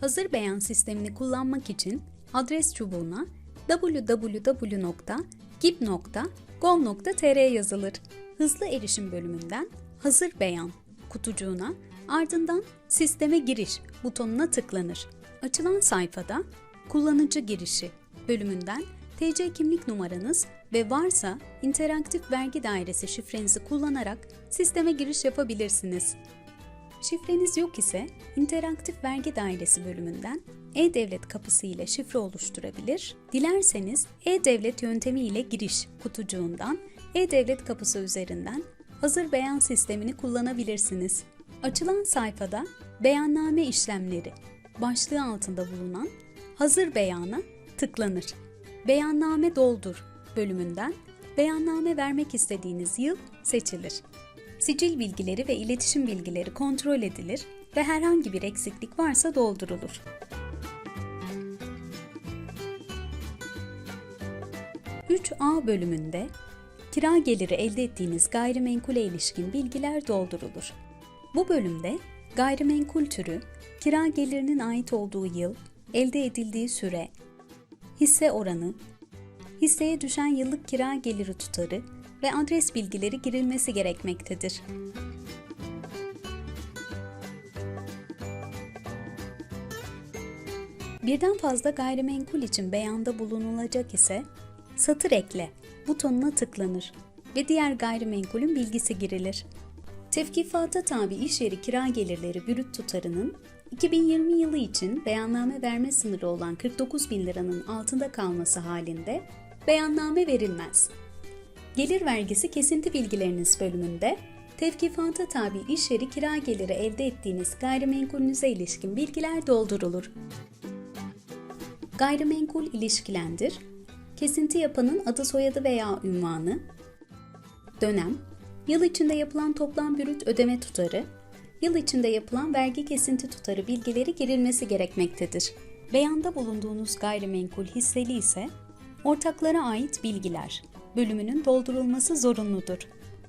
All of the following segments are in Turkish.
Hazır beyan sistemini kullanmak için adres çubuğuna www.gib.gov.tr yazılır. Hızlı erişim bölümünden Hazır beyan kutucuğuna ardından Sisteme giriş butonuna tıklanır. Açılan sayfada Kullanıcı girişi bölümünden TC kimlik numaranız ve varsa interaktif vergi dairesi şifrenizi kullanarak sisteme giriş yapabilirsiniz. Şifreniz yok ise interaktif vergi dairesi bölümünden e-devlet kapısı ile şifre oluşturabilir. Dilerseniz e-devlet yöntemi ile giriş kutucuğundan e-devlet kapısı üzerinden hazır beyan sistemini kullanabilirsiniz. Açılan sayfada beyanname işlemleri başlığı altında bulunan hazır beyana tıklanır. Beyanname doldur bölümünden beyanname vermek istediğiniz yıl seçilir. Sicil bilgileri ve iletişim bilgileri kontrol edilir ve herhangi bir eksiklik varsa doldurulur. ...3A bölümünde kira geliri elde ettiğiniz gayrimenkule ilişkin bilgiler doldurulur. Bu bölümde gayrimenkul türü, kira gelirinin ait olduğu yıl, elde edildiği süre, hisse oranı, hisseye düşen yıllık kira geliri tutarı ve adres bilgileri girilmesi gerekmektedir. Birden fazla gayrimenkul için beyanda bulunulacak ise satır ekle butonuna tıklanır ve diğer gayrimenkulün bilgisi girilir. Tevkifata tabi iş yeri kira gelirleri bürüt tutarının 2020 yılı için beyanname verme sınırı olan 49 bin liranın altında kalması halinde beyanname verilmez. Gelir vergisi kesinti bilgileriniz bölümünde tevkifata tabi iş yeri kira geliri elde ettiğiniz gayrimenkulünüze ilişkin bilgiler doldurulur. Gayrimenkul ilişkilendir, kesinti yapanın adı soyadı veya ünvanı, dönem, yıl içinde yapılan toplam bürüt ödeme tutarı, yıl içinde yapılan vergi kesinti tutarı bilgileri girilmesi gerekmektedir. Beyanda bulunduğunuz gayrimenkul hisseli ise ortaklara ait bilgiler bölümünün doldurulması zorunludur.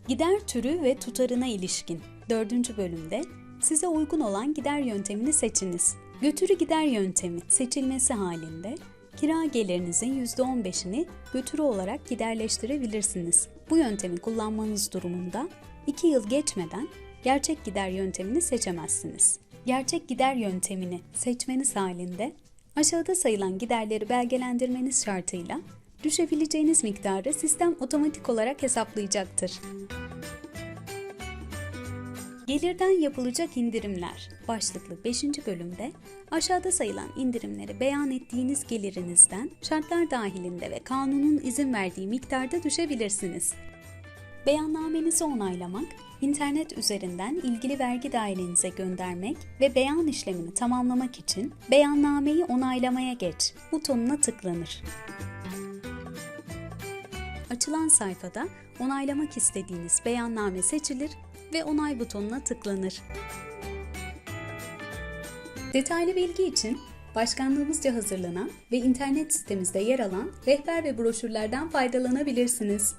Gider türü ve tutarına ilişkin 4. bölümde size uygun olan gider yöntemini seçiniz. Götürü gider yöntemi seçilmesi halinde kira gelirinizin %15'ini götürü olarak giderleştirebilirsiniz. Bu yöntemi kullanmanız durumunda 2 yıl geçmeden gerçek gider yöntemini seçemezsiniz. Gerçek gider yöntemini seçmeniz halinde aşağıda sayılan giderleri belgelendirmeniz şartıyla düşebileceğiniz miktarı sistem otomatik olarak hesaplayacaktır. Gelirden yapılacak indirimler başlıklı 5. bölümde aşağıda sayılan indirimleri beyan ettiğiniz gelirinizden şartlar dahilinde ve kanunun izin verdiği miktarda düşebilirsiniz. Beyannamenizi onaylamak, internet üzerinden ilgili vergi dairenize göndermek ve beyan işlemini tamamlamak için beyannameyi onaylamaya geç butonuna tıklanır. Açılan sayfada onaylamak istediğiniz beyanname seçilir ve onay butonuna tıklanır. Detaylı bilgi için başkanlığımızca hazırlanan ve internet sitemizde yer alan rehber ve broşürlerden faydalanabilirsiniz.